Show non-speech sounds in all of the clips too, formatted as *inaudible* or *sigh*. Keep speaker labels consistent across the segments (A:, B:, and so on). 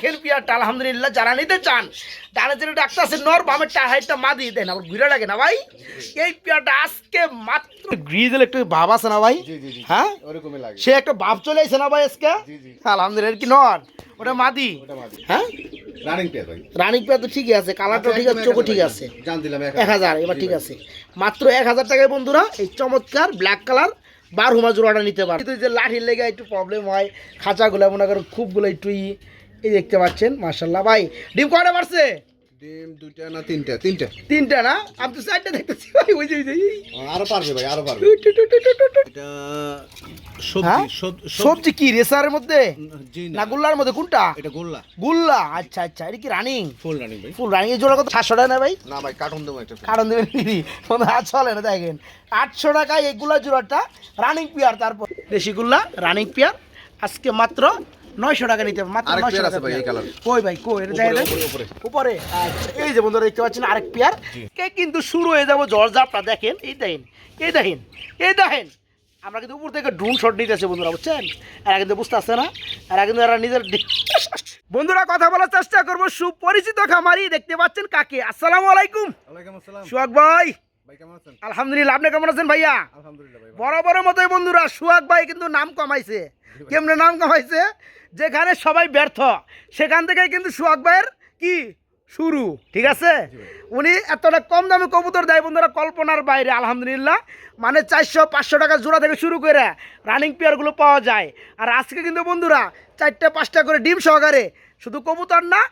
A: দেখেন পিয়ারটা আলহামদুলিল্লাহ যারা নিতে চান ডানে যেটা ডাক্তার আছে নর বামের টার হাইটটা মা দিয়ে দেন আবার ঘুরে লাগে না ভাই। এই পিয়ারটা আজকে মাত্র গ্রিজেল একটু ভাব আছে না ভাই? হ্যাঁ?
B: ওরকমই লাগে।
A: সে একটা ভাব চলে না ভাই আজকে?
B: জি জি।
A: আলহামদুলিল্লাহ কি নর? ওটা মাদি।
B: ওটা
A: হ্যাঁ?
B: রানিং পেয়ার ভাই।
A: রানিক পেয়ার তো ঠিকই আছে কালারটা ঠিক আছে চোখও ঠিক আছে।
B: জান দিলাম
A: এক হাজার। এবার ঠিক আছে। মাত্র এক হাজার টাকায় বন্ধুরা এই চমৎকার ব্ল্যাক কালার বার হুমা জোড়াটা নিতে পারে। কিন্তু যে লাঠির লেগে একটু প্রবলেম হয় খাঁচাগুলো মনে করেন খুবগুলো একটু ই এই দেখতে পাচ্ছেন মার্শাল্লাহ ভাই ডিম কটা পারছে
B: ডিম দুইটা না তিনটা? তিনটা।
A: তিনটা না? আমি তো চারটা দেখতেছি। ভাই ওই যে ওই যে
B: আরও পারবে ভাই আরও পারবে। এটা?
A: সবজি কি রেসারের মধ্যে? না। গুল্লার মধ্যে? কোনটা?
B: এটা গোল্লা।
A: গুল্লা? আচ্ছা আচ্ছা এটা কি রানিং?
B: ফুল রানিং ভাই।
A: ফুল রানিং এর জোড়া কত সাতশো টাকা না ভাই?
B: না ভাই কার্টুন দেবো একটা
A: কারণ দেবেন দিদি। কোনো হাত চলে না দেখেন। আটশো টাকায় এগুলা জোড়াটা রানিং পেয়ার তারপর। দেশিগুলা রানিং পেয়ার। আজকে মাত্র নয়শো টাকা নিতে হবে মাত্র নয়শো টাকা। কই ভাই কই? এটা দেখেন
B: উপরে,
A: আচ্ছা এই যে বন্ধুরা দেখতে পাচ্ছেন আরেক পেয়ার কে কিন্তু শুরু হয়ে যাব জর্জাপটা দেখেন এই দেখেন এই দেখেন এই দেখেন। আমরা কিন্তু উপর থেকে ড্রোন শট নিতেছে বন্ধুরা বুঝছেন? এরা কিন্তু বুঝতে আসছে না এরা কিন্তু এরা নিজের বন্ধুরা কথা বলার চেষ্টা করব। সুপরিচিত খামারি দেখতে পাচ্ছেন কাকে? আসসালামু আলাইকুম।
B: ওয়ালাইকুম
A: সুহাগ ভাই।
B: ভাই কেমন আছেন?
A: আলহামদুলিল্লাহ আপনি কেমন আছেন ভাইয়া?
B: আলহামদুলিল্লাহ ভাই
A: বরাবরের মতোই বন্ধুরা সুহাগ ভাই কিন্তু নাম কমাইছে। কেমনে নাম কমাইছে? যেখানে সবাই ব্যর্থ সেখান থেকেই কিন্তু সুহাগ ভাইয়ের কি? শুরু ঠিক আছে? উনি এতটা কম দামে কবুতর দেয় বন্ধুরা কল্পনার বাইরে আলহামদুলিল্লাহ। মানে চারশো পাঁচশো টাকা জোড়া থেকে শুরু করে রানিং পেয়ারগুলো পাওয়া যায়। আর আজকে কিন্তু বন্ধুরা চারটে পাঁচটা করে ডিম সহকারে শুধু কবুতর না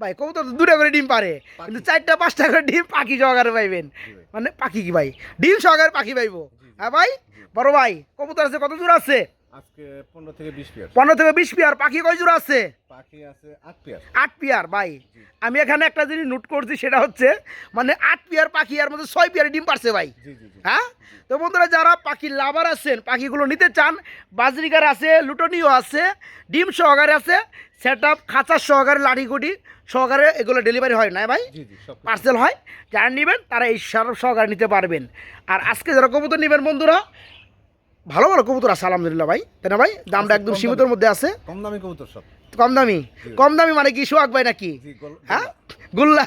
A: ভাই কবুতর তো দূরে করে ডিম পারে। কিন্তু চারটা পাঁচটা করে ডিম পাখি সহকারে পাইবেন। মানে পাখি কি ভাই? ডিম সহকারে পাখি পাইবো। হ্যাঁ ভাই? বড় ভাই কবুতর আছে কত দূর আছে?
B: আজকে পনেরো থেকে বিশ পেয়ার।
A: পনেরো থেকে বিশ পিয়ার। পাখি কয় জোড়া আছে?
B: পাখি আছে আট পেয়ার।
A: আট পিয়ার ভাই। আমি এখানে একটা জিনিস নোট করছি সেটা হচ্ছে মানে আট পিয়ার পাখি আর মধ্যে ছয় পিয়ার ডিম পারছে ভাই।
B: জি জি জি।
A: হ্যাঁ? তো বন্ধুরা যারা পাখির লাভার আছেন পাখিগুলো নিতে চান বাজরিকার আছে লুটনিও আছে ডিম সহকারে আছে সেট আপ খাঁচার সহকারে লাঠিগুটি সহকারে এগুলো ডেলিভারি হয় না ভাই? পার্সেল হয়। যারা নেবেন তারা এই সব সহকারে নিতে পারবেন। আর আজকে যারা কবুতর নেবেন বন্ধুরা ভালো ভালো কবুতর আছে আলহামদুলিল্লাহ ভাই। তাই না ভাই? দামটা একদম সীমিতর মধ্যে আছে।
B: কম দামি কবুতর সব।
A: কম দামি কম দামি মানে কি সোহাগ ভাই নাকি? হ্যাঁ? গুল্লা।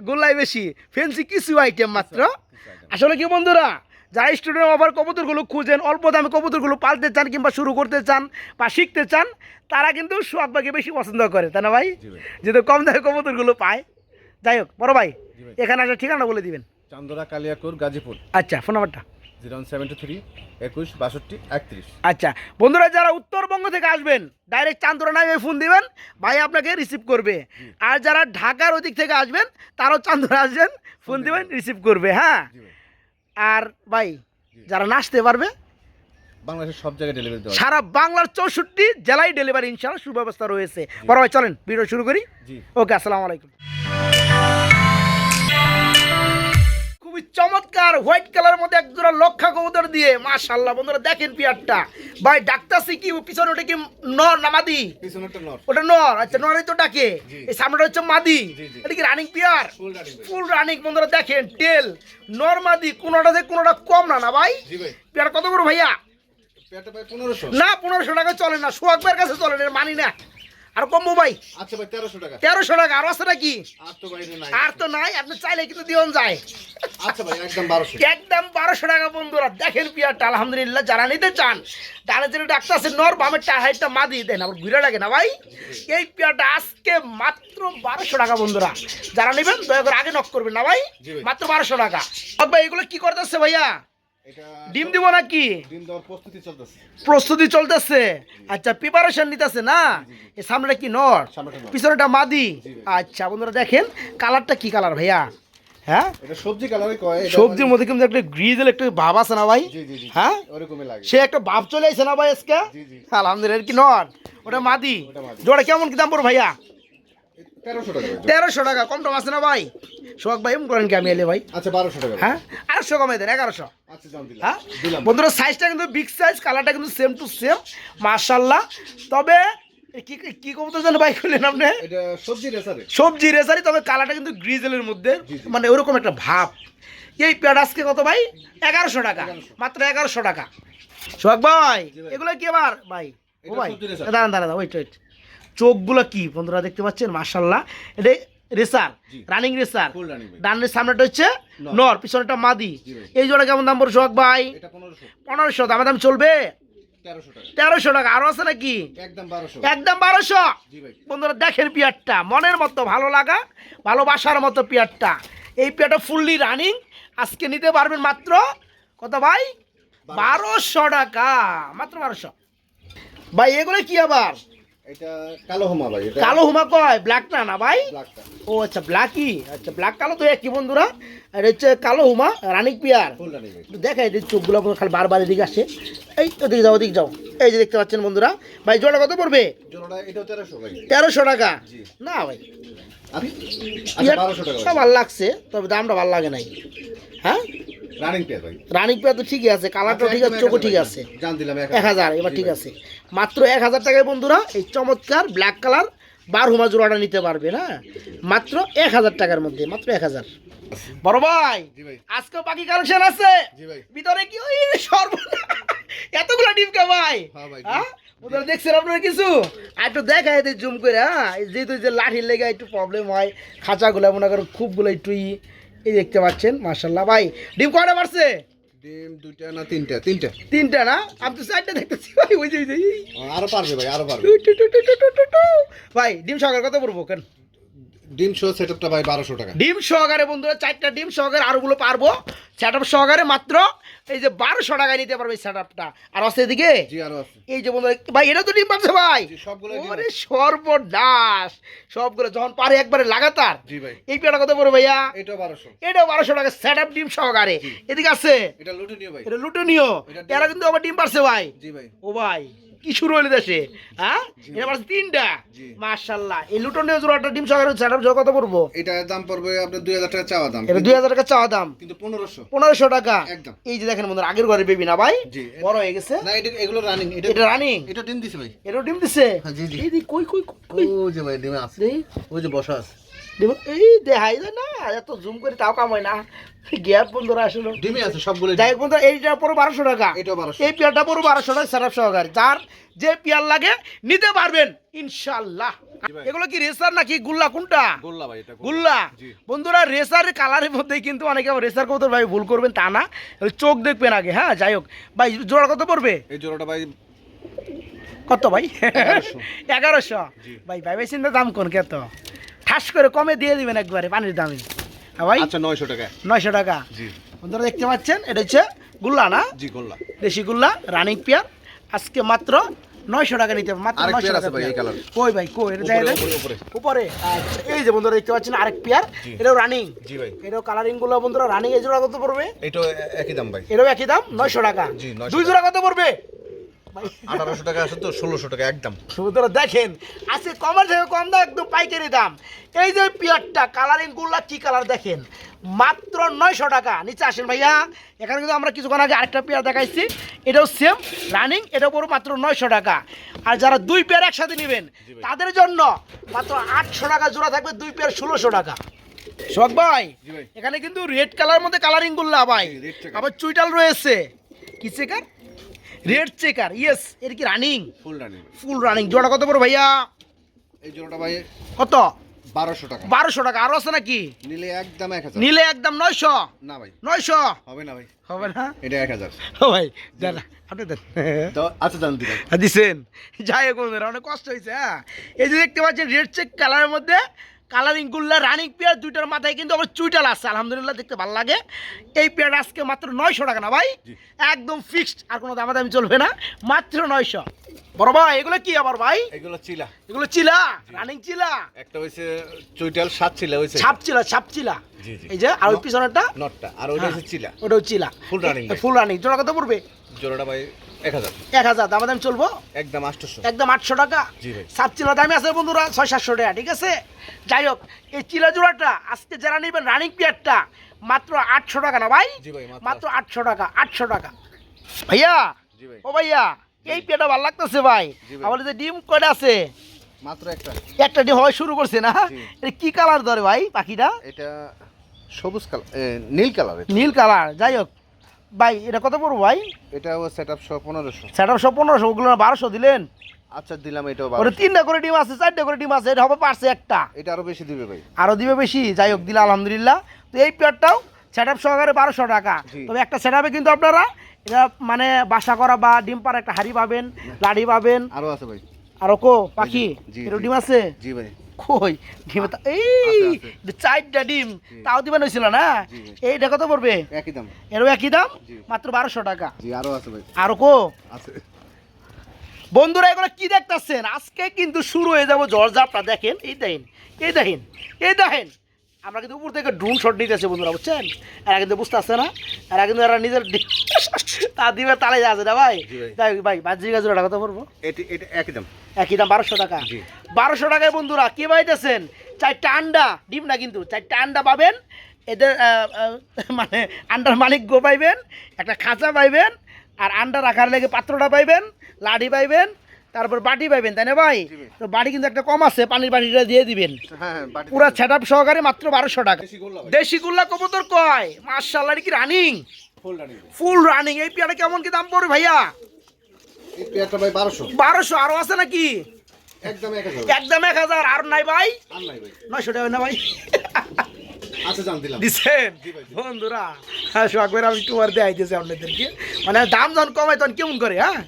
B: গোল্লাই বেশি।
A: ফেন্সি কিছু আইটেম মাত্র। আসলে কি বন্ধুরা যারা স্টুডেন্ট ওভার কবুতরগুলো খুঁজেন অল্প দামে কবুতরগুলো পালতে চান কিংবা শুরু করতে চান বা শিখতে চান তারা কিন্তু সোহাগ ভাইকে বেশি পছন্দ করে তাই না ভাই? যেহেতু কম দামে কবুতরগুলো পায়। যাই হোক বড় ভাই। এখানে আসার ঠিকানা বলে দিবেন।
B: চান্দরা কালিয়াকুর গাজীপুর।
A: আচ্ছা ফোন নাম্বারটা
B: জিরো সেভেন্টি থ্রি একুশ বাষট্টি একত্রিশ।
A: আচ্ছা বন্ধুরা যারা উত্তরবঙ্গ থেকে আসবেন ডাইরেক্ট চান্দরা নামে ফোন দিবেন ভাই আপনাকে রিসিভ করবে। আর যারা ঢাকার ওদিক থেকে আসবেন তারাও চান্দরা আসবেন ফোন দিবেন। রিসিভ করবে হ্যাঁ? আর ভাই যারা নাচতে পারবে
B: বাংলাদেশের সব জায়গায় ডেলিভারি দেওয়া
A: সারা বাংলার চৌষট্টি জেলায় ডেলিভারি ইনশাল্লাহ সুব্যবস্থা রয়েছে। বড় ভাই চলেন ভিডিও শুরু করি।
B: জি।
A: ওকে আসসালামু আলাইকুম। খুবই চমৎকার হোয়াইট কালারের মধ্যে এক জোড়া লক্ষা কবুতর দিয়ে। মাশাল্লাহ বন্ধুরা দেখেন পিয়ারটা। ভাই ডাক্তার কি পিছনে ওটা কি নর না মাদি? ওটা নর আচ্ছা নরই তো ডাকে। এই সামনেটা হচ্ছে মাদি। এটা কি running pair
B: full running
A: full running বন্ধুরা দেখেন টেল নর মাদি কোনোটা থেকে কোনোটা কম না না ভাই? পিয়ার কত করে ভাইয়া? না পনেরোশো টাকা চলে না সোহাগবের কাছে চলে না মানি না। আর কমবো ভাই
B: আচ্ছা ভাই তেরোশো টাকা।
A: তেরোশো টাকা আর আছে নাকি?
B: আর তো নাই।
A: আর তো নাই আপনি চাইলে কিন্তু দিওন যায়।
B: আচ্ছা ভাই একদম বারোশো।
A: একদম বারোশো টাকা বন্ধুরা। দেখেন পিয়ারটা আলহামদুলিল্লাহ যারা নিতে চান ডানে যেটা ডাক্তার আছে নর বামের টার হাইটটা মা দিয়ে দেন আবার ঘুরে লাগে না ভাই। এই পিয়ারটা আজকে মাত্র বারোশো টাকা বন্ধুরা। যারা নেবেন দয়া করে আগে নক করবেন না ভাই। মাত্র বারোশো টাকা। ভাই এগুলো কি করতেছে ভাইয়া? ডিম দিব নাকি?
B: প্রস্তুতি চলতেছে।
A: আচ্ছা প্রিপারেশন নিতেছে না? এই সামনেটা কি নর। পিছনেটা মাদি? আচ্ছা বন্ধুরা দেখেন কালারটা কি কালার ভাইয়া? হ্যাঁ?
B: সবজি কালারে কয়
A: সবজির মধ্যে কিন্তু একটা গ্রিজেল একটা ভাব আছে না ভাই? হ্যাঁ?
B: ওরকমই লাগে।
A: সে একটা ভাব চলে আসছে না ভাই আজকে? আলহামদুলিল্লাহ কি নর? মাদি।
B: ওটা মাদি।
A: জোড়া কেমন কি দাম পড়ো ভাইয়া?
B: তেরোশো টাকা ভাই।
A: কম টম আছে না ভাই? করেন কি আমি এলে ভাই?
B: আচ্ছা বারোশো টাকা
A: হ্যাঁ? আড়াইশো কমাই দেন এগারোশো।
B: আচ্ছা
A: হ্যাঁ? বন্ধুরা সাইজটা কিন্তু বিগ সাইজ কালারটা কিন্তু সেম টু সেম মার্শাল্লাহ তবে কি কি কবুতর জানো ভাই খুললেন আপনি?
B: সবজি রেসারে।
A: সবজি রেসারি তবে কালারটা কিন্তু গ্রিজেলের মধ্যে। মানে ওরকম একটা ভাব। এই আজকে কত ভাই? এগারোশো টাকা। মাত্র এগারোশো টাকা। সোহাগ ভাই। এগুলো কি আবার? ভাই ও ভাই। দাঁড়ান দাঁড়ান ওয়েট ওয়েট চোখগুলো কি বন্ধুরা দেখতে পাচ্ছেন? মার্শাল্লাহ এটা রেসার রানিং রেসার। ডানের সামনেটা হচ্ছে
B: নর।
A: পিছনেটা মাদি। এই জোড়া কেমন দাম সোহাগ ভাই?
B: পনেরোশো।
A: দামে দাম চলবে?
B: তেরোশো টাকা।
A: আরও আছে নাকি?
B: একদম বারোশো।
A: বন্ধুরা দেখেন পিয়ারটা মনের মতো ভালো লাগা ভালোবাসার মতো পিয়ারটা। এই পিয়ারটা ফুললি রানিং আজকে নিতে পারবেন মাত্র কত ভাই? বারোশো টাকা মাত্র বারোশো। ভাই এগুলো কি আবার?
B: এটা কালো হোমা ভাই
A: কালো হুমা কয়? ব্ল্যাকটা না ভাই? ও আচ্ছা ব্ল্যাকই আচ্ছা ব্ল্যাক কালো তো একই বন্ধুরা। আর হচ্ছে কালো হুমা রানিক পিয়ার
B: ফুল রানিং ভাই
A: একটু দেখাই দিই চোখগুলো খালি বারবার এদিকে আসে এই ওদিকে যাও ওদিকে যাও। এই যে দেখতে পাচ্ছেন বন্ধুরা। ভাই জোড়া কত পড়বে?
B: তেরোশো
A: টাকা? না ভাই।
B: আচ্ছা আচ্ছা বারোশো
A: সব ভালো লাগছে তবে দামটা ভালো লাগে নাই। হ্যাঁ?
B: রানিং পেয়ার
A: তো ঠিকই আছে কালারটাও ঠিক আছে চোখও ঠিক আছে। এক হাজার। এবার ঠিক আছে। মাত্র এক হাজার টাকায় বন্ধুরা এই চমৎকার ব্ল্যাক কালার বার হুমা জোড়াটা নিতে পারবে না? মাত্র এক হাজার টাকার মধ্যে মাত্র এক হাজার। বড় ভাই
B: ভাই।
A: আজকে বাকি কালেকশন আছে?
B: ভাই।
A: ভিতরে কি ওই সর্ব এতগুলো ডিম কে ভাই? ওদের দেখছেন আপনারা কিছু? আর একটু দেখাই দিই জুম করে হ্যাঁ? যেহেতু যে লাঠির লেগে একটু প্রবলেম হয় খাঁচাগুলো মনে করেন খুবগুলো একটু ই এই দেখতে পাচ্ছেন মার্শাল্লাহ ভাই ডিম কয়টা পারছে
B: ডিম দুইটা না তিনটা? তিনটা।
A: তিনটা না? আমি তো চারটা দেখতেছি। ভাই ওই যে
B: আরও পারবে ভাই আরও পারবে।
A: ভাই ডিম সকাল কত পড়ব কেন?
B: ডিম শো সেটআপটা ভাই বারোশো টাকা।
A: ডিম সহকারে বন্ধুরা চারটা ডিম সহকারে আরোগুলো পারব। সেট আপ সহকারে মাত্র এই যে বারোশো টাকায় নিতে পারবে সেট আপটা আর আছে এদিকে?
B: জি আরও আছে।
A: এই যে বন্ধুরা ভাই এটা তো ডিম পাচ্ছে ভাই।
B: সবগুলো
A: ওরে সর্বনাশ। সবগুলো যখন পারে একবারে লাগাতার।
B: জি ভাই।
A: এই পেয়ারা কত পড়বে ভাইয়া?
B: এটা বারোশো।
A: এটা বারোশো টাকা সেট আপ ডিম সহকারে। এদিকে আছে?
B: এটা লুটনিও ভাই।
A: এটা লুটনীয়
B: এটা-
A: এরা কিন্তু আবার ডিম পারছে ভাই।
B: জি ভাই।
A: ও ভাই। কি শুরু হলো দেশে? হ্যাঁ? এটা তিনটা?
B: জি।
A: মার্শাল্লাহ এই লুটনীয় জোড়াটা ডিম সহকারে সেট আপ কত পড়ব?
B: এটা দাম পড়বে আপনার দুই হাজার টাকা চাওয়া দাম।
A: এটা দুই হাজার টাকা চাওয়া দাম।
B: কিন্তু পনেরোশো।
A: পনেরোশো টাকা?
B: একদম।
A: এই যে দেখেন বন্ধুরা আগের ঘরে বেবি না ভাই? বড় হয়ে গেছে।
B: না এটা এগুলো রানিং এটা
A: এটা রানিং
B: এটা ডিম দিছে ভাই।
A: এটা ডিম দিছে?
B: হ্যাঁ, জি, জি।
A: এই কই কই কই,
B: ও যে ভাই ডিমে আছে। ওই যে বসা আছে।
A: এই দেখাই যায় না এত জুম করে তাও কাম হয় না। গ্যাপ বন্ধুরা আসলে।
B: ডিমে আছে সবগুলো
A: যাই হোক এইটা পুরো বারোশো টাকা।
B: বারোশো।
A: এই পেয়ারটা পুরো বারোশো টাকা সারাপ সহকারে। যার যে পেয়ার লাগে নিতে পারবেন ইনশাল্লাহ এগুলো কি রেসার নাকি? গুল্লা কোনটা?
B: গোল্লা ভাই এটা
A: গুল্লা। বন্ধুরা রেসার কালারের মধ্যে কিন্তু অনেকে রেসার কত ভাই ভুল করবেন তা না। চোখ দেখবেন আগে হ্যাঁ? যাই হোক। ভাই জোড়া কত পড়বে?
B: এই জোড়াটা ভাই
A: কত ভাই?
B: এগারোশো। *laughs* জি।
A: ভাই ভাই চিন্তা দাম কোন কত ঠাস করে কমে দিয়ে দিবেন একবারে পানির দামে। হ্যাঁ ভাই?
B: আচ্ছা নয়শো টাকা।
A: নয়শো টাকা।
B: জি।
A: বন্ধুরা দেখতে পাচ্ছেন এটা হচ্ছে গুল্লা না?
B: জি গোল্লা।
A: দেশি গুল্লা রানিং পেয়ার আজকে মাত্র নয়শো টাকা নিতে হবে মাত্র নয়শো টাকা কই ভাই কই? এটা যাই
B: উপরে,
A: আচ্ছা, এই যে বন্ধুরা দেখতে পাচ্ছেন আরেক পেয়ার এটাও রানিং
B: জি ভাই।
A: এটাও কালারিংগুলো বন্ধুরা রানিং এই জোড়া কত পড়বে?
B: এটাও একই দাম ভাই।
A: এটাও একই দাম নয়শো টাকা।
B: জি,
A: দুই জোড়া কত পড়বে?
B: আঠারোশো টাকা আছে তো ষোলোশো টাকা একদম।
A: সুতরাং দেখেন আজকে কমার থেকে কম দাম একদম পাইকারি দাম। এই যে পিয়ারটা কালারিংগুলা কি কালার দেখেন? মাত্র নয়শো টাকা। নিচে আসেন ভাইয়া এখানে কিন্তু আমরা কিছুক্ষণ আগে আরেকটা পেয়ার দেখাইছি। এটাও সেম রানিং এটাও পড়ো মাত্র নয়শো টাকা। আর যারা দুই পেয়ার একসাথে নেবেন তাদের জন্য মাত্র আটশো টাকা জোড়া থাকবে দুই পেয়ার ষোলোশো টাকা। শখ ভাই এখানে কিন্তু রেড কালার মধ্যে কালারিং গুল্লা ভাই। আবার চুইটাল রয়েছে। কি চেকার রেড চেকার ইয়েস এর কি running
B: full running
A: full running জোড়া কত পড়ো ভাইয়া?
B: এই জোড়াটা ভাই
A: কত?
B: বারোশো টাকা।
A: বারোশো টাকা। আরও আছে নাকি?
B: নিলে একদম এক হাজার।
A: নিলে একদম নয়শো?
B: না ভাই।
A: নয়শো?
B: হবে না ভাই।
A: হবে না?
B: এটা এক হাজার।
A: ও ভাই দেন আপনি দেন।
B: আচ্ছা জান দিবেন
A: দিছেন? যাই হোক অনেক কষ্ট হয়েছে হ্যাঁ? এই যে দেখতে পাচ্ছেন রেড চেক কালারের মধ্যে কালারিং গুল্লা রানিং পেয়ার দুইটার মাথায় কিন্তু আবার চুইটাল আছে। আলহামদুলিল্লাহ দেখতে ভালো লাগে। এই পেয়ার আজকে মাত্র নয়শো টাকা না ভাই? একদম ফিক্সড আর কোনো দামাদামি চলবে না। মাত্র নয়শো। বড় ভাই এগুলো কি আবার ভাই?
B: এগুলো চিলা।
A: এগুলো চিলা? রানিং চিলা?
B: একটা হয়েছে চৈটাল সাত চিলা হয়েছে
A: ছাপ চিলা ছাপ চিলা। এই যে আর ওই পিছনেরটা?
B: নটটা আর ওইটা হচ্ছে চিলা।
A: ওটাও চিলা।
B: Running ভাই।
A: ফুল রানিং জোড়া কত পড়বে?
B: জোড়াটা ভাই এক হাজার।
A: দামা দাম চলবো?
B: একদম
A: একদম আটশো টাকা? সাত চিলা দামে আছে বন্ধুরা ছয় সাতশো টাকা ঠিক আছে? যাই হোক এই চিলা জোড়াটা আজকে যারা নেবেন রানিং মাত্র আটশো টাকা না ভাই?
B: মাত্র
A: আটশো। টাকা আটশো টাকা। ভাইয়া? ও ভাইয়া এই ভালো লাগতেছে ভাই। যে ডিম কয়টা আছে?
B: মাত্র একটা।
A: একটা ডিম হয় শুরু করছে না? এটা কি কালার ধরে ভাই পাখিটা?
B: এটা সবুজ কালার নীল কালার
A: নীল কালার যাই হোক। ভাই এটা কত পড়ব ভাই?
B: এটাও সেট আপ সহ পনেরোশো।
A: সেট আপ সব পনেরোশো ওগুলো বারোশো দিলেন?
B: আচ্ছা দিলাম এটাও
A: ওটা তিনটা করে ডিম আছে চারটা করে ডিম আছে এটা হবে পারছে একটা।
B: এটা আরও বেশি দিবে ভাই।
A: আরও দিবে বেশি? যাই হোক দিলে আলহামদুলিল্লাহ। তো এই পেয়ারটাও সেট আপ সহকারে বারোশো টাকা। তবে একটা সেট কিন্তু আপনারা এটা মানে বাসা করা বা ডিম পাড়া একটা হাড়ি পাবেন লাড়ি পাবেন।
B: আরও আছে ভাই।
A: আর কো পাখি? ডিম আছে?
B: জি ভাই।
A: কই ডিম এই চারটা ডিম তাও দিবেন হয়েছিল না। এইটা কত পড়বে?
B: একই দাম।
A: এরও একই দাম? মাত্র বারোশো টাকা।
B: জি আরও আছে ভাই।
A: আর কো
B: আছে।
A: বন্ধুরা এগুলো কি দেখতেছেন? আজকে কিন্তু শুরু হয়ে যাব জলজাপটা দেখেন এই দেখেন এই দেখেন এই দেখেন। আমরা কিন্তু উপর থেকে ড্রোন শট নিতেছি বন্ধুরা বুঝছেন? এরা কিন্তু বুঝতে আসছে না। এরা কিন্তু এরা নিজের *laughs* তা দিবে তালে আছে না ভাই?
B: ভাই।
A: তাই ভাই বাজি গাজুরা কত পড়ব?
B: এটি এটা একই দাম
A: বারোশো টাকা। বারোশো টাকায় বন্ধুরা কি পাইতেছেন? চারটা আন্ডা ডিম না কিন্তু চারটা আন্ডা পাবেন। এদের মানে আন্ডার মালিক গো পাইবেন একটা খাঁচা পাইবেন আর আন্ডা রাখার লেগে পাত্রটা পাইবেন লাঠি পাইবেন তারপর বাটি পাইবেন তাই না ভাই। তো বাটি কিন্তু একটা কম আছে পানির বাটিটা দিয়ে দিবেন। পুরো সেট আপ সহকারে মাত্র বারোশো টাকা।
B: দেশি গোল্লা
A: কবুতর কয়? মার্শাল্লাহ কি রানিং
B: ফুল রানিং
A: এই পেয়ারা কেমন কি দাম পড়বে ভাইয়া?
B: বারোশো।
A: আরও আছে নাকি?
B: একদম এক হাজার।
A: আর নাই ভাই। নয়শো টাকা না ভাই?
B: আচ্ছা জান দিলাম।
A: দিছেন?
B: জি ভাই, জি।
A: বন্ধুরা হ্যাঁ শখ করে আমি টুয়ার দিয়ে আইতেছি আপনাদেরকে। মানে দাম যখন তখন কেমন করে হ্যাঁ?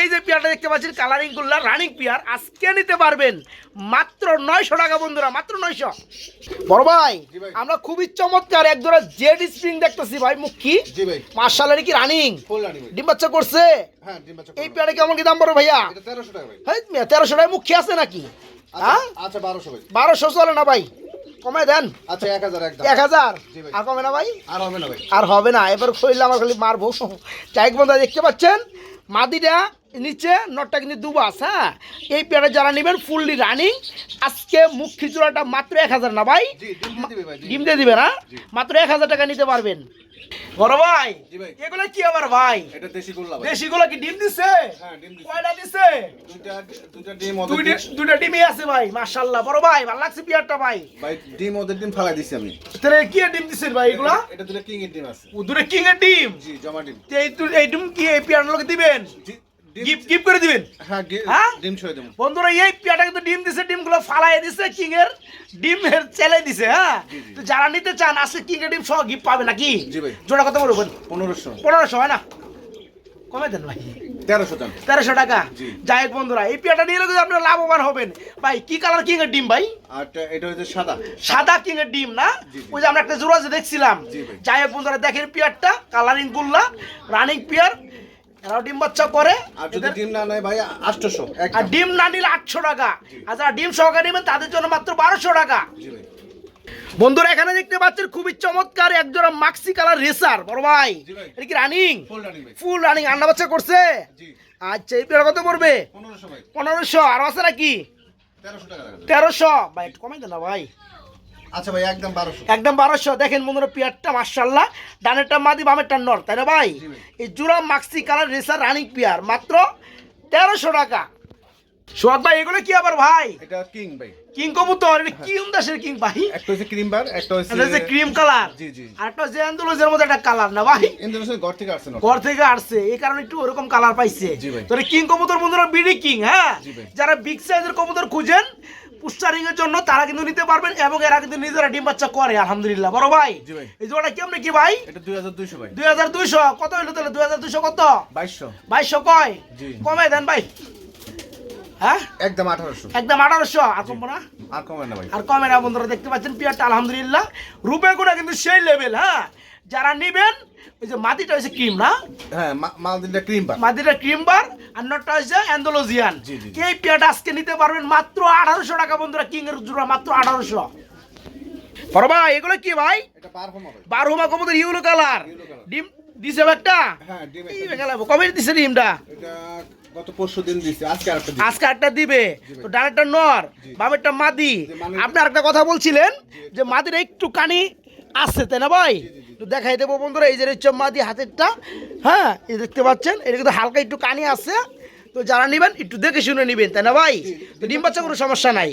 A: এই যে পেয়ারটা দেখতে পাচ্ছেন কালারিং রানিং পেয়ার আজকে নিতে পারবেন মাত্র নয়শো টাকা বন্ধুরা মাত্র নয়শো। বড় ভাই আমরা খুবই চমৎকার এক জোড়া জেড স্প্রিং দেখতেছি ভাই মুখী মার্শালের কি রানিং ডিম বাচ্চা করছে?
B: হ্যাঁ
A: এই। পেয়ারে কেমন কি দাম পড়ো ভাইয়া?
B: তেরোশো টাকা
A: তেরোশো টাকা মুখী আছে নাকি?
B: আচ্ছা
A: হ্যাঁ?
B: আচ্ছা বারোশো
A: বারোশো চলে না ভাই? কমায় দেন?
B: আচ্ছা এক হাজার
A: এক হাজার? আর কমে না ভাই?
B: আর হবে না ভাই।
A: আর হবে না। এবার শরীর আমার খালি মারবো। চাইক বন্ধু দেখতে পাচ্ছেন? মাদিটা নিচে নটটা কিন্তু দুবাস হ্যাঁ? এই পেয়ারে যারা নেবেন ফুললি রানিং আজকে মুখ খিচুড়াটা মাত্র এক হাজার না ভাই?
B: ডিম দিয়ে দিবে ভাই জি।
A: ডিম দিয়ে দিবে না
B: জি।
A: মাত্র এক হাজার টাকা নিতে পারবেন। বড় ভাই এগুলো কি আবার ভাই?
B: এটা দেশি গোল্লা
A: দেশিগুলো কি ডিম দিছে?
B: হ্যাঁ ডিম দিছে।
A: কয়টা দিছে?
B: দুইটা দুইটা ডিম
A: দুইটা ডিমই আছে ভাই মাশাল্লাহ বড় ভাই ভালো লাগছে পেয়ারটা ভাই।
B: ভাই ডিম ওদের ডিম ফালাই দিছি আমি।
A: তাহলে কি ডিম দিছেন ভাই এগুলা?
B: এটা দুটো কিং এর ডিম আছে।
A: ও দুটো কিং এর ডিম?
B: জি জমা ডিম।
A: এই এই ডিম কি এই পেয়ার লোকে দিবেন? গিফট গিফট করে দিবেন?
B: হ্যাঁ
A: হ্যাঁ?
B: ডিম ছয় দেবো।
A: বন্ধুরা এই কিন্তু ডিম দিছে ডিমগুলো ফালাই দিছে কিং এর ডিমের চেলে দিছে হ্যাঁ। তো যারা নিতে চান আজকে কিং এর ডিম সহ গিফট পাবে নাকি?
B: জি ভাই।
A: জোড়া কত বলবেন
B: পনেরোশো।
A: পনেরোশো হয় না? কমে দেন ভাই।
B: তেরোশো
A: তেরোশো টাকা? যাই হোক বন্ধুরা এই পেয়ারটা নিলে কিন্তু আপনারা লাভবান হবেন। ভাই কি কালার কিং এর ডিম ভাই?
B: এটা- হচ্ছে সাদা।
A: সাদা কিং এর ডিম না। ওই যে আমরা একটা জোড়া দেখছিলাম। যাই হোক বন্ধুরা দেখেন পেয়ারটা কালারিং গুল্লা রানিং পেয়ার এরাও ডিম বাচ্চা করে।
B: আর যদি ডিম না নেয় ভাই আটশোশো
A: আর ডিম না নিলে আটশো টাকা। আর যারা ডিম সহকারে নেবেন তাদের জন্য মাত্র বারোশো টাকা। বন্ধুরা এখানে দেখতে পাচ্ছেন খুবই চমৎকার একজোড়া মাক্সি কালার রেসার বড় ভাই। এটা কি রানিং
B: ফুল রানিং
A: আন্ডা বাচ্চা করছে? আচ্ছা এই কত পড়বে?
B: পনেরোশো
A: আর আছে নাকি।
B: তেরোশো।
A: ভাই একটু কমাই দেন না ভাই।
B: আচ্ছা ভাই একদম
A: একদম দেখেন বন্ধুরা পেয়ারটা ডানেরটা মাদি বামেরটা নর তাই না ভাই? এই maxi colour racer running pair মাত্র তেরোশো টাকা। সোহাগ ভাই এগুলো কি আবার ভাই?
B: এটা কিং ভাই।
A: কিং কবুতর এটা কি দাসের কিং ভাই?
B: একটা হচ্ছে ক্রিম বার একটা হচ্ছে
A: ক্রিম কালার
B: জি, জি।
A: আর একটা হচ্ছে অ্যান্ডোলজের মধ্যে একটা কালার না ভাই?
B: ঘর থেকে আসছে না।
A: ঘর থেকে আসছে। এই কারণে একটু ওরকম কালার পাইছে।
B: জি ভাই।
A: তো কিং কবুতর বন্ধুরা বিডি কিং হ্যাঁ? যারা বিগ সাইজের কবুতর খুঁজেন পুস্টারিং এর জন্য তারা কিন্তু নিতে পারবেন এবং এরা কিন্তু নিজেরা ডিম বাচ্চা করে আলহামদুলিল্লাহ। বড় ভাই। এই জোড়া কেমনে কি ভাই?
B: এটা দুই হাজার দুইশো ভাই।
A: দুই হাজার দুইশো কত হইল তাহলে? দুই হাজার দুইশো কত?
B: বাইশশো।
A: বাইশশো কয়? কমে দেন ভাই। হ্যাঁ?
B: একদম আঠারোশো।
A: একদম আঠারোশো আর কমবো না?
B: আর কমে না ভাই।
A: আর কমে না বন্ধুরা দেখতে পাচ্ছেন পিয়ারটা আলহামদুলিল্লাহ। রূপে গুণা কিন্তু সেই লেভেল হ্যাঁ? যারা নিবেন ওই যে মাটিটা হচ্ছে ক্রিম না?
B: হ্যাঁ মা- মালদিনটা ক্রিম বার
A: মাটিটা ক্রিম বার আর নটটা হচ্ছে অ্যান্ডোলজিয়ান। এই পিয়ারটা আজকে নিতে পারবেন মাত্র আঠারোশো টাকা বন্ধুরা কিং এর জোড়া মাত্র আঠারোশো। বড় ভাই এগুলো কি ভাই? বারোমা কবুতর। ইউলো কালার ডিম দিছে একটা?
B: হ্যাঁ
A: কবে দিছে ডিমটা?
B: এটা গত পরশু দিন দিচ্ছে আজকে আরেকটা
A: আজকে দিবে। তো ডানেরটা নর। বামেরটা মাদি। আপনি আরেকটা কথা বলছিলেন যে মাদির একটু কানি আছে তাই না ভাই? তো দেখাই দেবো বন্ধুরা এই যে হচ্ছে মাদি হাতেরটা। হ্যাঁ এই দেখতে পাচ্ছেন এটা কিন্তু হালকা একটু কানি আছে। তো যারা নেবেন একটু দেখে শুনে নেবেন তাই না ভাই? তো ডিম বাচ্চা কোনো সমস্যা নাই।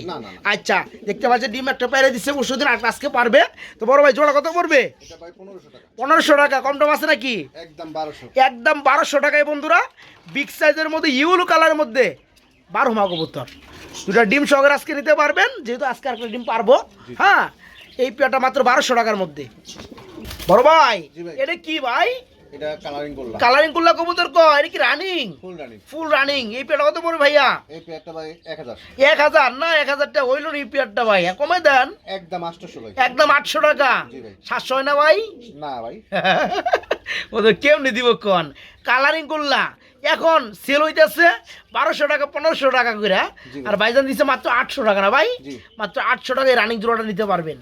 A: আচ্ছা দেখতে পাচ্ছেন ডিম একটা পেরে দিচ্ছে পরশু দিন আজকে পারবে। তো বড় ভাই জোড়া কত পড়বে?
B: পনেরোশো টাকা।
A: কম টম আছে নাকি?
B: একদম বারোশো।
A: একদম বারোশো টাকায় বন্ধুরা বিগ সাইজের মধ্যে ইউলো কালারের মধ্যে বারো মা কবুতর। দুটা ডিম সহকারে আজকে নিতে পারবেন যেহেতু আজকে আর ডিম পারব। হ্যাঁ এই পেয়াটা মাত্র বারোশো টাকার মধ্যে। বড় ভাই এটা কি ভাই?
B: এটা কালারিং করলাম
A: কালারিং করলা কবুতর কয়? এটা কি running
B: full running
A: full running এই পেয়াটা কত পড়বে ভাইয়া?
B: এই পেয়ারটা ভাই এক হাজার।
A: না এক হাজারটা হইল এই পেয়ারটা ভাই। কমে দেন।
B: একদম আটশোশো ভাই।
A: একদম আটশো টাকা।
B: জি ভাই।
A: সাতশো হয় না ভাই?
B: না ভাই। *laughs*
A: ওদের কেমনি দিব কন? কালারিং করলা। এখন সেল হইতেছে বারোশো টাকা পনেরোশো টাকা করে। আর ভাইজান দিচ্ছে মাত্র আটশো টাকা না ভাই? মাত্র আটশো টাকায় রানিং জোড়াটা নিতে পারবেন।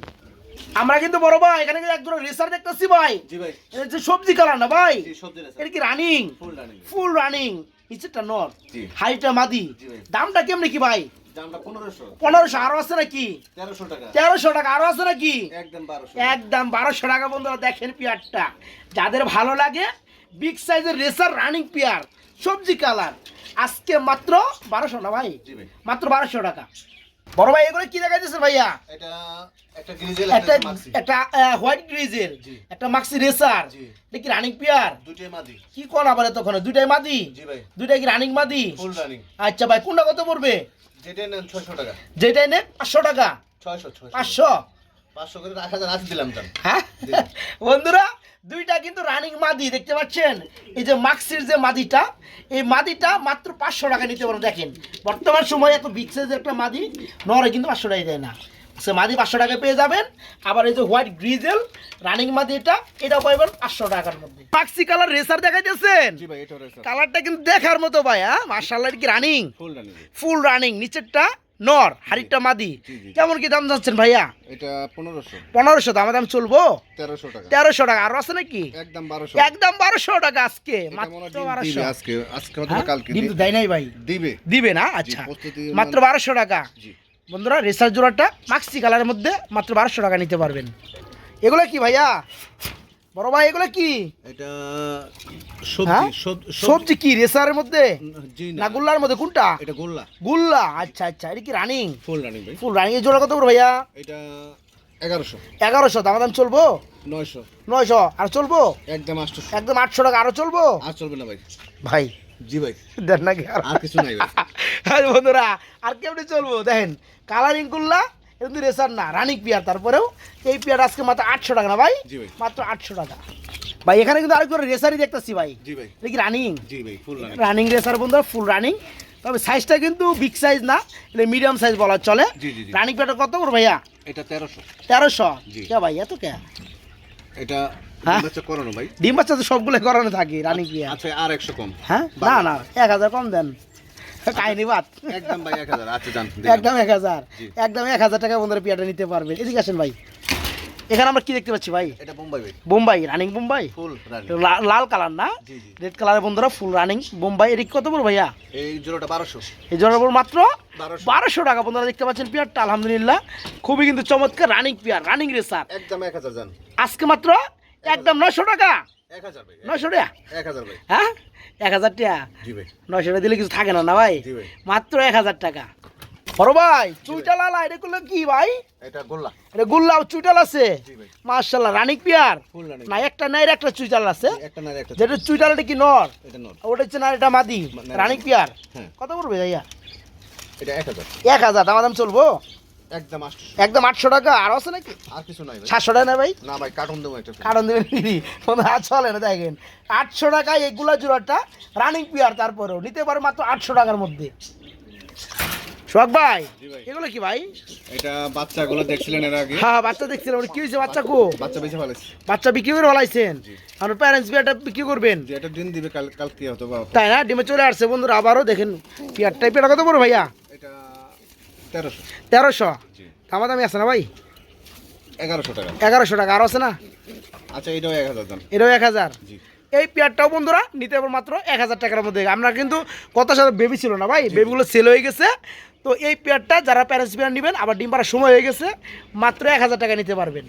A: আমরা কিন্তু বড় ভাই এখানে কিন্তু এক জোড়া রেসার দেখতেছি ভাই।
B: জি ভাই।
A: এটা হচ্ছে সবজি কালার না ভাই?
B: সবজি
A: এটা কি running
B: full running
A: full running নিচেরটা নর। হাইটা মাদি। দামটা কেমনি কি ভাই?
B: দামটা পনেরোশো।
A: আরও আছে নাকি?
B: তেরোশো টাকা।
A: আরও আছে নাকি?
B: একদম বারোশো।
A: টাকা বন্ধুরা দেখেন পেয়ারটা। যাদের ভালো লাগে বিগ সাইজের রেসার রানিং পেয়ার সবজি কালার। আজকে মাত্র বারোশো না ভাই?
B: জি ভাই।
A: মাত্র বারোশো টাকা। বড় ভাই এগুলো কি দেখাইতেছে ভাইয়া?
B: এটা একটা গ্রিজেল
A: একটা
B: একটা
A: হোয়াইট গ্রিজের
B: জি।
A: একটা মাক্সি রেসার। এটা কি রানিং পেয়ার
B: দুটোই মাদি।
A: কি কোন আবার তখন দুইটাই মাদি?
B: জি ভাই।
A: দুইটাই কি রানিং মাদি?
B: ফুল রানিং
A: আচ্ছা ভাই কোনটা কত পড়বে?
B: যেটা নেন ছয়শো টাকা।
A: যেটাই নে পাঁচশো টাকা।
B: ছয়শো ছয়শো।
A: পাঁচশো?
B: পাঁচশো করে এক হাজার আশি দিলাম
A: হ্যাঁ? বন্ধুরা দুইটা কিন্তু রানিং মাদি দেখতে পাচ্ছেন? এই যে মাক্সির যে মাদিটা এই মাদিটা মাত্র পাঁচশো টাকা নিতে পারো দেখেন। বর্তমান সময়ে এত বিগ সাইজের একটা মাদি নরে কিন্তু পাঁচশো টাকা দেয় না। সে মাদি পাঁচশো টাকায় পেয়ে যাবেন। আবার এই যে হোয়াইট গ্রিজেল রানিং মাদি এটা এটাও পাইবেন পাঁচশো টাকার মধ্যে। মাক্সি কালার রেসার দেখাইতেছেন?
B: এটা
A: কালারটা কিন্তু দেখার মতো ভাই হ্যাঁ? মার্শাল্লাহ কি running
B: full running
A: full running নিচেরটা নর হাড়িটা মাদি। কেমন কি দাম যাচ্ছেন ভাইয়া?
B: এটা পনেরোশো।
A: পনেরোশো দাম দাম চলবো?
B: তেরোশো টাকা।
A: তেরোশো টাকা আরও আছে নাকি?
B: একদম বারোশো
A: একদম বারোশো টাকা আজকে
B: এটা
A: মাত্র বারোশো।
B: আজকে আজকে
A: হ্যাঁ?
B: কালকে
A: দেয় নাই ভাই।
B: দিবে।
A: দিবে না? আচ্ছা। মাত্র
B: মানে-
A: বারোশো টাকা। বন্ধুরা রেসার জোড়াটা মাক্সি কালারের মধ্যে মাত্র বারোশো টাকা নিতে পারবেন। এগুলো কি ভাইয়া? বড় ভাই এগুলো কি?
B: এটা
A: হ্যাঁ?
B: সবজি সবজি।
A: সবজি কি রেসারের মধ্যে? না। গুল্লার মধ্যে কোনটা?
B: এটা গোল্লা।
A: গুল্লা আচ্ছা আচ্ছা এটা কি রানিং
B: ফুল রানিং ভাই।
A: ফুল রানিং এর জোড়া কত ভাইয়া?
B: এটা এগারোশো।
A: এগারোশো দাম দাম চলবো?
B: নয়শো।
A: নয়শো আর চলবো?
B: একদম
A: একদম আটশো টাকা আরও চলবো?
B: আর চলবে না ভাই।
A: ভাই।
B: জি ভাই।
A: দেন নাকি আর?
B: আর কিছু নাই ভাই।
A: বন্ধুরা আর কেমনি চলবো? দেখেন কালারিং করলা কিন্তু রেসার না রানিং পিয়ার। তারপরেও এই পিয়ার আজকে মাত্র আটশো টাকা না ভাই? মাত্র আটশো টাকা। ভাই এখানে কিন্তু আরেক করে রেসারই দেখতেছি ভাই। এটা কি রানিং
B: রানিং
A: রেসার বন্ধুরা ফুল রানিং তবে সাইজটা কিন্তু বিগ সাইজ না এটা মিডিয়াম সাইজ বলা চলে। রানিং পিয়ারটা কত করে ভাইয়া?
B: এটা তেরোশো।
A: তেরোশো? কে ভাই এত কে?
B: এটা
A: হ্যাঁ?
B: বাচ্চা করানো ভাই।
A: ডিম বাচ্চা তো সবগুলো করানো থাকে রানিং পিয়ার
B: আচ্ছা আর একশো কম।
A: হ্যাঁ? না না এক হাজার কম দেন। *laughs* কাহিনি বাদ।
B: একদম ভাই এক হাজার। আচ্ছা জান
A: একদম এক হাজার। একদম এক হাজার টাকা বন্ধুরা পিয়াটা নিতে পারবেন। এদিকে আসেন ভাই। এখানে আমরা কি দেখতে পাচ্ছি ভাই?
B: এটা Bombay
A: Bombay running Bombay?
B: Full running
A: লাল কালার না? রেড কালারের বন্ধুরা ফুল রানিং বোম্বাই। এদিক কত বড় ভাইয়া?
B: এই জোড়াটা বারোশো।
A: এই জন্য বড় মাত্র?
B: বারোশো।
A: বারোশো টাকা। বন্ধুরা দেখতে পাচ্ছেন পিয়ারটা আলহামদুলিল্লাহ। খুবই কিন্তু চমৎকার রানিং পিয়ার রানিং রেসার
B: একদম এক হাজার জান।
A: আজকে মাত্র একদম নয়শো টাকা। নয়শো টাকা? হ্যাঁ? এক হাজার টাকা? নয়শো টাকা দিলে কিছু থাকে না না ভাই? মাত্র এক হাজার টাকা। বড় ভাই চুইটা লালা এটা করল কি ভাই?
B: এটা গোল্লা।
A: এটা গুল্লাও চুইটাল আছে পিয়ার? না একটা নাই একটা চুইটাল আছে
B: একটা না একটা
A: যেটা চুইটালটা কি নর?
B: এটা
A: ওটা হচ্ছে এটা মাদি
B: না,
A: রানিং পিয়ার।
B: হ্যাঁ।
A: কত পড়বে ভাইয়া?
B: এটা
A: দাম চলবো?
B: একদম আটশো।
A: একদম আটশো টাকা। আর আছে নাকি?
B: আর কিছু নাই ভাই।
A: সাতশো টাকা না ভাই?
B: না ভাই কার্টুন দেবো একটা
A: কারণ দেবেন আর চলে না দেখেন। আটশো টাকায় এগুলা জোড়াটা রানিং পিয়ার তারপরেও। নিতে পারে মাত্র আটশো টাকার মধ্যে। সোহাগ ভাই এগুলো কি ভাই?
B: এটা বাচ্চাগুলো দেখছিলেন এর আগে।
A: হ্যাঁ বাচ্চা দেখছিলাম। কি হয়েছে বাচ্চা কো
B: বাচ্চা বেশি ভালো
A: বাচ্চা বিক্রি করে বলাইছেন
B: জি।
A: আর প্যারেন্টস বিয়ারটা বিক্রি করবেন?
B: এটা দিন দিবে কাল কাল কি হতো
A: তাই না? ডিমে চলে আসছে বন্ধুরা আবারও দেখেন পিয়ার টাইপের কত বড় ভাইয়া?
B: তেরোশো।
A: তেরোশো? দামা দামি আছে না ভাই?
B: এগারোশো টাকা।
A: এগারোশো টাকা। আছে না?
B: আচ্ছা এটাও এক হাজার দাম
A: এটাও এক হাজার? এই পেয়ারটাও বন্ধুরা নিতে পারব মাত্র এক হাজার টাকার মধ্যে। আমরা কিন্তু কত সাথে বেবি ছিল না ভাই বেবিগুলো সেল হয়ে গেছে। তো এই পেয়ারটা যারা প্যারেন্টস পেয়ার নেবেন আবার ডিম পাড়ার সময় হয়ে গেছে মাত্র এক হাজার টাকা নিতে পারবেন।